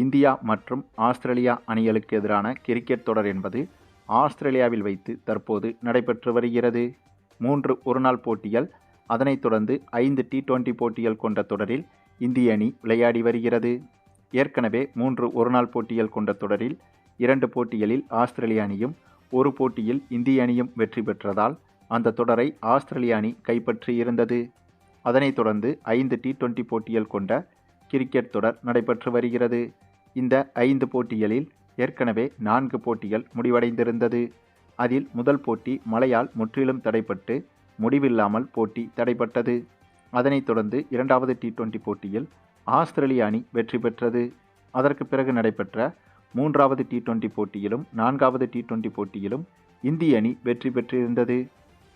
India மற்றும் Australia அணிகளுக்கு எதிரான கிரிக்கெட் தொடர் என்பது ஆஸ்திரேலியாவில் வைத்து தற்போது நடைபெற்று வருகிறது. மூன்று ஒருநாள் போட்டிகள் அதனைத் தொடர்ந்து ஐந்து டி டுவெண்டி போட்டிகள் கொண்ட தொடரில் இந்திய அணி விளையாடி வருகிறது. ஏற்கனவே மூன்று ஒருநாள் போட்டிகள் கொண்ட தொடரில் இரண்டு போட்டிகளில் ஆஸ்திரேலிய அணியும் ஒரு போட்டியில் இந்திய அணியும் வெற்றி பெற்றதால் அந்த தொடரை ஆஸ்திரேலிய அணி கைப்பற்றியிருந்தது அதனைத் தொடர்ந்து ஐந்து டி டுவெண்டி போட்டிகள் கொண்ட கிரிக்கெட் தொடர் நடைபெற்று வருகிறது. இந்த ஐந்து போட்டிகளில் ஏற்கனவே நான்கு போட்டிகள் முடிவடைந்திருந்தது. அதில் முதல் போட்டி மழையால் முற்றிலும் தடைப்பட்டு முடிவில்லாமல் போட்டி தடைப்பட்டது அதனைத் தொடர்ந்து இரண்டாவது டி டுவெண்டி போட்டியில் ஆஸ்திரேலிய அணி வெற்றி பெற்றது. அதற்கு பிறகு நடைபெற்ற மூன்றாவது டி டுவெண்டி போட்டியிலும் நான்காவது டி டுவெண்டி போட்டியிலும் இந்திய அணி வெற்றி பெற்றிருந்தது.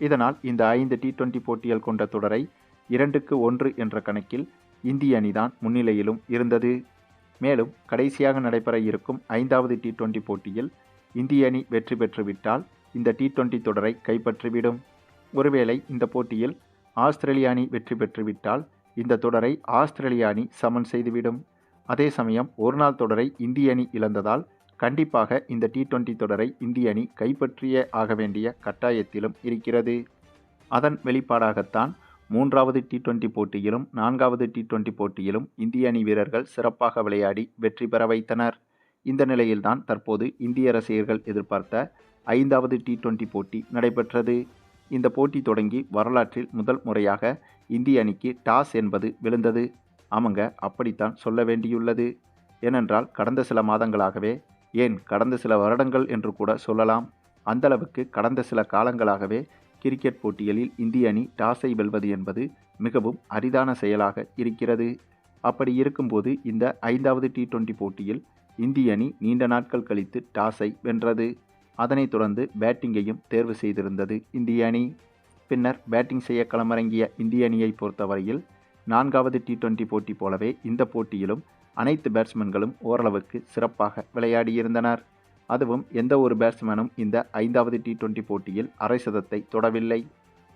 இதனால் இந்த ஐந்து டி டுவெண்டி போட்டிகள் கொண்ட தொடரை இரண்டுக்கு ஒன்று என்ற கணக்கில் இந்திய அணிதான் முன்னிலையிலும் இருந்தது. மேலும் கடைசியாக நடைபெற இருக்கும் ஐந்தாவது டி டுவெண்டி போட்டியில் இந்திய அணி வெற்றி பெற்றுவிட்டால் இந்த டி டுவெண்டி தொடரை கைப்பற்றிவிடும். ஒருவேளை இந்த போட்டியில் ஆஸ்திரேலிய அணி வெற்றி பெற்றுவிட்டால் இந்த தொடரை ஆஸ்திரேலிய அணி சமன் செய்துவிடும். அதே சமயம் ஒருநாள் தொடரை இந்திய அணி இழந்ததால் கண்டிப்பாக இந்த டி டுவெண்டி தொடரை இந்திய அணி கைப்பற்றியே ஆக வேண்டிய கட்டாயத்திலும் இருக்கிறது. அதன் வெளிப்பாடாகத்தான் மூன்றாவது டி டுவெண்டி போட்டியிலும் நான்காவது டி டுவெண்டி போட்டியிலும் இந்திய அணி வீரர்கள் சிறப்பாக விளையாடி வெற்றி பெற வைத்தனர். இந்த நிலையில்தான் தற்போது இந்திய ரசிகர்கள் எதிர்பார்த்த ஐந்தாவது டி டுவெண்டி போட்டி நடைபெற்றது. இந்த போட்டி தொடங்கி வரலாற்றில் முதல் முறையாக இந்திய அணிக்கு டாஸ் என்பது விழுந்தது. ஆமாங்க அப்படித்தான் சொல்ல வேண்டியுள்ளது. ஏனென்றால் கடந்த சில மாதங்களாகவே ஏன் கடந்த சில வருடங்கள் என்று கூட சொல்லலாம். அந்தளவுக்கு கடந்த சில காலங்களாகவே கிரிக்கெட் போட்டிகளில் இந்திய அணி டாஸை வெல்வது என்பது மிகவும் அரிதான செயலாக இருக்கிறது. அப்படி இருக்கும்போது இந்த ஐந்தாவது டி டுவெண்டி போட்டியில் இந்திய அணி நீண்ட நாட்கள் கழித்து டாஸை வென்றது. அதனைத் தொடர்ந்து பேட்டிங்கையும் தேர்வு செய்திருந்தது இந்திய அணி. பின்னர் பேட்டிங் செய்ய களமிறங்கிய இந்திய அணியை பொறுத்தவரையில் நான்காவது டி டுவெண்டி போட்டி போலவே இந்த போட்டியிலும் அனைத்து பேட்ஸ்மேன்களும் ஓரளவுக்கு சிறப்பாக விளையாடியிருந்தனர். அதுவும் எந்த ஒரு பேட்ஸ்மேனும் இந்த ஐந்தாவது டி டுவெண்டி போட்டியில் அரை சதத்தை தொடவில்லை.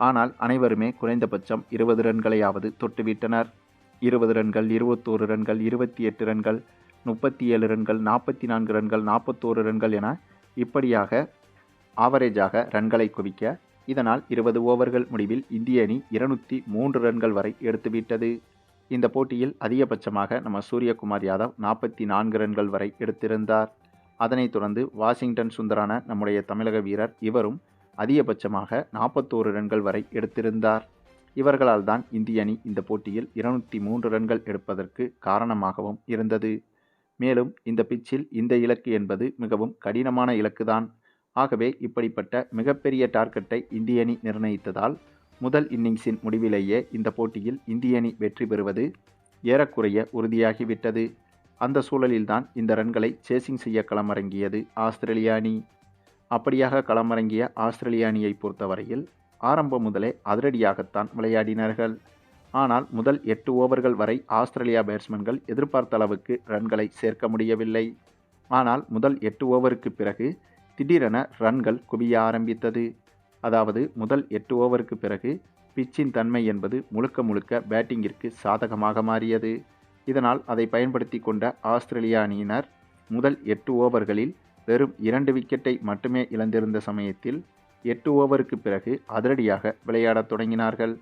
ஆனால் அனைவருமே குறைந்தபட்சம் இருபது ரன்களையாவது தொட்டுவிட்டனர். இருபது ரன்கள் இருபத்தோரு ரன்கள் இருபத்தி எட்டு ரன்கள் முப்பத்தி ஏழு ரன்கள் நாற்பத்தி நான்கு ரன்கள் நாற்பத்தோரு ரன்கள் என இப்படியாக ஆவரேஜாக ரன்களை குவிக்க இதனால் இருபது ஓவர்கள் முடிவில் இந்திய அணி இருநூற்றி மூன்று ரன்கள் வரை எடுத்துவிட்டது. இந்த போட்டியில் அதிகபட்சமாக நம்ம சூரியகுமார் யாதவ் நாற்பத்தி நான்கு ரன்கள் வரை எடுத்திருந்தார். அதனைத் தொடர்ந்து வாஷிங்டன் சுந்தரான நம்முடைய தமிழக வீரர் இவரும் அதிகபட்சமாக நாற்பத்தோரு ரன்கள் வரை எடுத்திருந்தார். இவர்களால் தான் இந்திய அணி இந்த போட்டியில் இருநூற்றி மூன்று ரன்கள் எடுப்பதற்கு காரணமாகவும் இருந்தது. மேலும் இந்த பிச்சில் இந்த இலக்கு என்பது மிகவும் கடினமான இலக்குதான். ஆகவே இப்படிப்பட்ட மிகப்பெரிய டார்கெட்டை இந்திய அணி நிர்ணயித்ததால் முதல் இன்னிங்ஸின் முடிவிலேயே இந்த போட்டியில் இந்திய அணி வெற்றி பெறுவது ஏறக்குறைய உறுதியாகிவிட்டது. அந்த சூழலில்தான் இந்த ரன்களை சேசிங் செய்ய களமிறங்கியது ஆஸ்திரேலிய அணி. அப்படியாக களமிறங்கிய ஆஸ்திரேலிய அணியை பொறுத்தவரையில் ஆரம்பம் முதலே அதிரடியாகத்தான் விளையாடினார்கள். ஆனால் முதல் எட்டு ஓவர்கள் வரை ஆஸ்திரேலியா பேட்ஸ்மேன்கள் எதிர்பார்த்த அளவுக்கு ரன்களை சேர்க்க முடியவில்லை. ஆனால் முதல் எட்டு ஓவருக்கு பிறகு திடீரென ரன்கள் குவிய ஆரம்பித்தது. அதாவது முதல் எட்டு ஓவருக்கு பிறகு பிச்சின் தன்மை என்பது முழுக்க முழுக்க பேட்டிங்கிற்கு சாதகமாக மாறியது. இதனால் அதை பயன்படுத்தி கொண்ட ஆஸ்திரேலிய அணியினர் முதல் எட்டு ஓவர்களில் வெறும் இரண்டு விக்கெட்டை மட்டுமே இழந்திருந்த சமயத்தில் எட்டு ஓவருக்கு பிறகு அதிரடியாக விளையாடத் தொடங்கினார்கள்.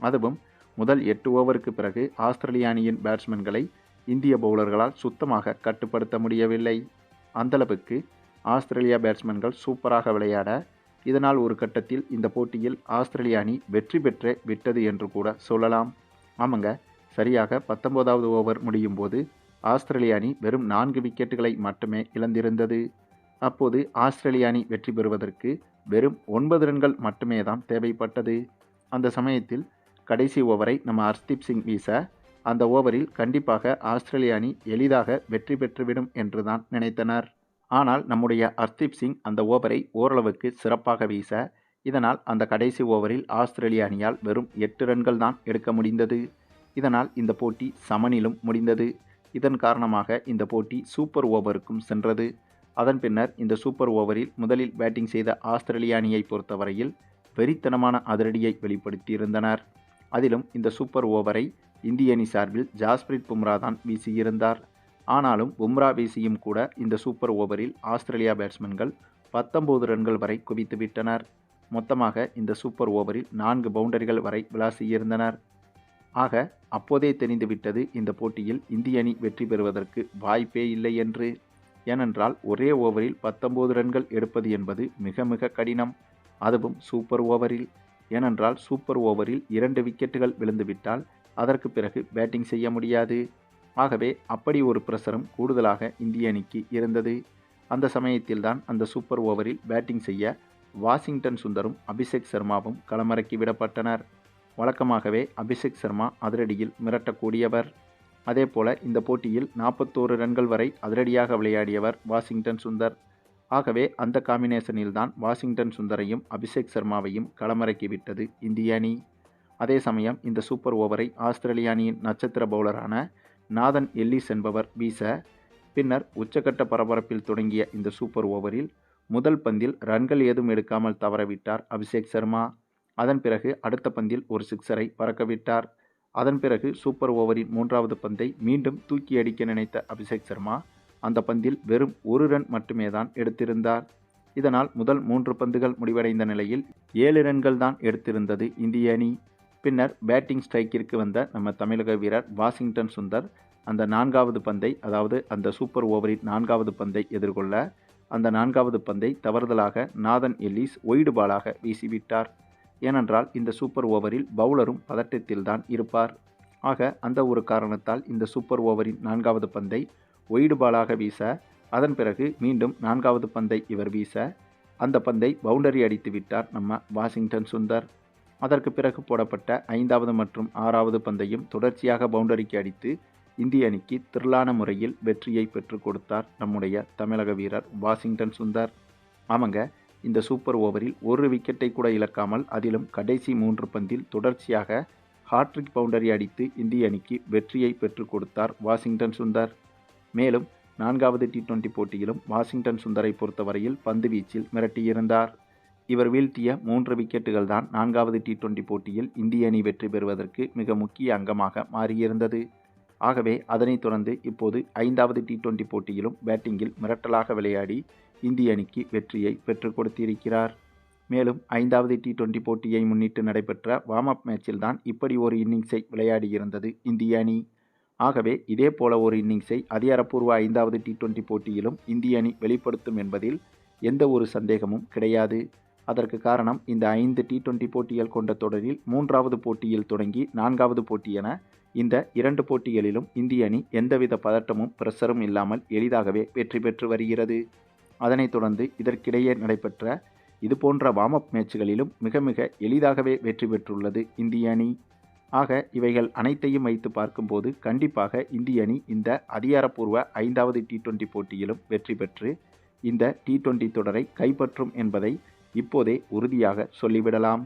அதுவும் முதல் எட்டு ஓவருக்கு பிறகு ஆஸ்திரேலிய அணியின் பேட்ஸ்மேன்களை இந்திய பவுலர்களால் சுத்தமாக கட்டுப்படுத்த முடியவில்லை. அந்தளவுக்கு ஆஸ்திரேலியா பேட்ஸ்மேன்கள் சூப்பராக விளையாட இதனால் ஒரு கட்டத்தில் இந்த போட்டியில் ஆஸ்திரேலிய அணி வெற்றி பெற்றே விட்டது என்று கூட சொல்லலாம். ஆமாங்க சரியாக பத்தொன்பதாவது ஓவர் முடியும் போது ஆஸ்திரேலிய அணி வெறும் நான்கு விக்கெட்டுகளை மட்டுமே இழந்திருந்தது. அப்போது ஆஸ்திரேலிய அணி வெற்றி பெறுவதற்கு வெறும் ஒன்பது ரன்கள் மட்டுமே தான் தேவைப்பட்டது. அந்த சமயத்தில் கடைசி ஓவரை நம்ம ஹர்ஷ்தீப் சிங் வீச அந்த ஓவரில் கண்டிப்பாக ஆஸ்திரேலிய அணி எளிதாக வெற்றி பெற்றுவிடும் என்று தான் நினைத்தனர். ஆனால் நம்முடைய ஹர்தீப் சிங் அந்த ஓவரை ஓரளவுக்கு சிறப்பாக வீச இதனால் அந்த கடைசி ஓவரில் ஆஸ்திரேலிய அணியால் வெறும் எட்டு ரன்கள் தான் எடுக்க முடிந்தது. இதனால் இந்த போட்டி சமனிலும் முடிந்தது. இதன் காரணமாக இந்த போட்டி சூப்பர் ஓவருக்கும் சென்றது. அதன் பின்னர் இந்த சூப்பர் ஓவரில் முதலில் பேட்டிங் செய்த ஆஸ்திரேலிய அணியை பொறுத்தவரையில் வெறித்தனமான அதிரடியை வெளிப்படுத்தியிருந்தனர். அதிலும் இந்த சூப்பர் ஓவரை இந்திய அணி சார்பில் ஜாஸ்பிரித் பும்ரா தான் வீசியிருந்தார். ஆனாலும் பும்ரா வீசியும் கூட இந்த சூப்பர் ஓவரில் ஆஸ்திரேலியா பேட்ஸ்மேன்கள் பத்தொன்பது ரன்கள் வரை குவித்துவிட்டனர். மொத்தமாக இந்த சூப்பர் ஓவரில் நான்கு பவுண்டரிகள் வரை விளாசியிருந்தனர். ஆக அப்போதே தெரிந்துவிட்டது இந்த போட்டியில் இந்திய அணி வெற்றி பெறுவதற்கு வாய்ப்பே இல்லை என்று. ஏனென்றால் ஒரே ஓவரில் பத்தொன்பது ரன்கள் எடுப்பது என்பது மிக மிக கடினம். அதுவும் சூப்பர் ஓவரில். ஏனென்றால் சூப்பர் ஓவரில் இரண்டு விக்கெட்டுகள் விழுந்துவிட்டால் அதற்கு பிறகு பேட்டிங் செய்ய முடியாது. ஆகவே அப்படி ஒரு பிரசரம் கூடுதலாக இந்திய அணிக்கு இருந்தது. அந்த சமயத்தில்தான் அந்த சூப்பர் ஓவரில் பேட்டிங் செய்ய வாஷிங்டன் சுந்தரும் அபிஷேக் சர்மாவும் களமிறக்கி விடப்பட்டனர். வழக்கமாகவே அபிஷேக் சர்மா அதிரடியில் மிரட்டக்கூடியவர். அதேபோல இந்த போட்டியில் நாற்பத்தோரு ரன்கள் வரை அதிரடியாக விளையாடியவர் வாஷிங்டன் சுந்தர். ஆகவே அந்த காம்பினேஷனில்தான் வாஷிங்டன் சுந்தரையும் அபிஷேக் சர்மாவையும் களமிறக்கிவிட்டது இந்திய அணி. அதே சமயம் இந்த சூப்பர் ஓவரை ஆஸ்திரேலிய அணியின் நட்சத்திர பவுலரான நாதன் எல்லிஸ் என்பவர் வீச பின்னர் உச்சக்கட்ட பரபரப்பில் தொடங்கிய இந்த சூப்பர் ஓவரில் முதல் பந்தில் ரன்கள் ஏதும் எடுக்காமல் தவறவிட்டார் அபிஷேக் சர்மா. அதன் பிறகு அடுத்த பந்தில் ஒரு சிக்ஸரை பறக்கவிட்டார். அதன் பிறகு சூப்பர் ஓவரின் மூன்றாவது பந்தை மீண்டும் தூக்கி அடிக்க நினைத்த அபிஷேக் சர்மா அந்த பந்தில் வெறும் ஒரு ரன் மட்டுமே தான் எடுத்திருந்தார். இதனால் முதல் மூன்று பந்துகள் முடிவடைந்த நிலையில் ஏழு ரன்கள் தான் எடுத்திருந்தது இந்திய அணி. பின்னர் பேட்டிங் ஸ்ட்ரைக்கிற்கு வந்த நம்ம தமிழக வீரர் வாஷிங்டன் சுந்தர் அந்த நான்காவது பந்தை அதாவது அந்த சூப்பர் ஓவரின் நான்காவது பந்தை எதிர்கொள்ள அந்த நான்காவது பந்தை தவறுதலாக நாதன் எல்லிஸ் ஒய்டு பாலாக வீசிவிட்டார். ஏனென்றால் இந்த சூப்பர் ஓவரில் பவுலரும் பதட்டத்தில்தான் இருப்பார். ஆக அந்த ஒரு காரணத்தால் இந்த சூப்பர் ஓவரின் நான்காவது பந்தை ஒயிடு பாலாக வீச அதன் பிறகு மீண்டும் நான்காவது பந்தை இவர் வீச அந்த பந்தை பவுண்டரி அடித்து விட்டார் நம்ம வாஷிங்டன் சுந்தர். அதற்கு பிறகு போடப்பட்ட ஐந்தாவது மற்றும் ஆறாவது பந்தையும் தொடர்ச்சியாக பவுண்டரிக்கு அடித்து இந்திய அணிக்கு திரளான முறையில் வெற்றியை பெற்றுக் கொடுத்தார் நம்முடைய தமிழக வீரர் வாஷிங்டன் சுந்தர். ஆமாங்க இந்த சூப்பர் ஓவரில் ஒரு விக்கெட்டை கூட இழக்காமல் அதிலும் கடைசி மூன்று பந்தில் தொடர்ச்சியாக ஹாட்ரிக் பவுண்டரி அடித்து இந்திய அணிக்கு வெற்றியை பெற்றுக் கொடுத்தார் வாஷிங்டன் சுந்தர். மேலும் நான்காவது டி டுவெண்டி போட்டியிலும் வாஷிங்டன் சுந்தரை பொறுத்தவரையில் பந்து வீச்சில் மிரட்டியிருந்தார். இவர் வீழ்த்திய மூன்று விக்கெட்டுகள் தான் நான்காவது டி டுவெண்டி போட்டியில் இந்திய அணி வெற்றி பெறுவதற்கு மிக முக்கிய அங்கமாக மாறியிருந்தது. ஆகவே அதனைத் தொடர்ந்து இப்போது ஐந்தாவது டி டுவெண்டி போட்டியிலும் பேட்டிங்கில் மிரட்டலாக விளையாடி இந்திய அணிக்கு வெற்றியை பெற்றுக் கொடுத்திருக்கிறார். மேலும் ஐந்தாவது டி டுவெண்டி போட்டியை முன்னிட்டு நடைபெற்ற வார்ம் அப் மேட்சில்தான் இப்படி ஒரு இன்னிங்ஸை விளையாடியிருந்தது இந்திய அணி. ஆகவே இதே போல ஒரு இன்னிங்ஸை அதிகாரப்பூர்வ ஐந்தாவது டி டுவெண்டி போட்டியிலும் இந்திய அணி வெளிப்படுத்தும் என்பதில் எந்த ஒரு சந்தேகமும் கிடையாது. அதற்கு காரணம் இந்த ஐந்து டி டுவெண்டி போட்டிகள் கொண்ட தொடரில் மூன்றாவது போட்டியில் தொடங்கி நான்காவது போட்டி என இந்த இரண்டு போட்டிகளிலும் இந்திய அணி எந்தவித பதட்டமும் பிரஷரும் இல்லாமல் எளிதாகவே வெற்றி பெற்று வருகிறது. அதனைத் தொடர்ந்து இதற்கிடையே நடைபெற்ற இதுபோன்ற வார்ம் அப் மேட்சுகளிலும் மிக மிக எளிதாகவே வெற்றி பெற்றுள்ளது இந்திய அணி. ஆக இவைகள் அனைத்தையும் வைத்து பார்க்கும்போது கண்டிப்பாக இந்திய அணி இந்த அதிகாரப்பூர்வ ஐந்தாவது டி டுவெண்டி போட்டியிலும் வெற்றி பெற்று இந்த டி டுவெண்டி தொடரை கைப்பற்றும் என்பதை இப்போதே உறுதியாக சொல்லிவிடலாம்.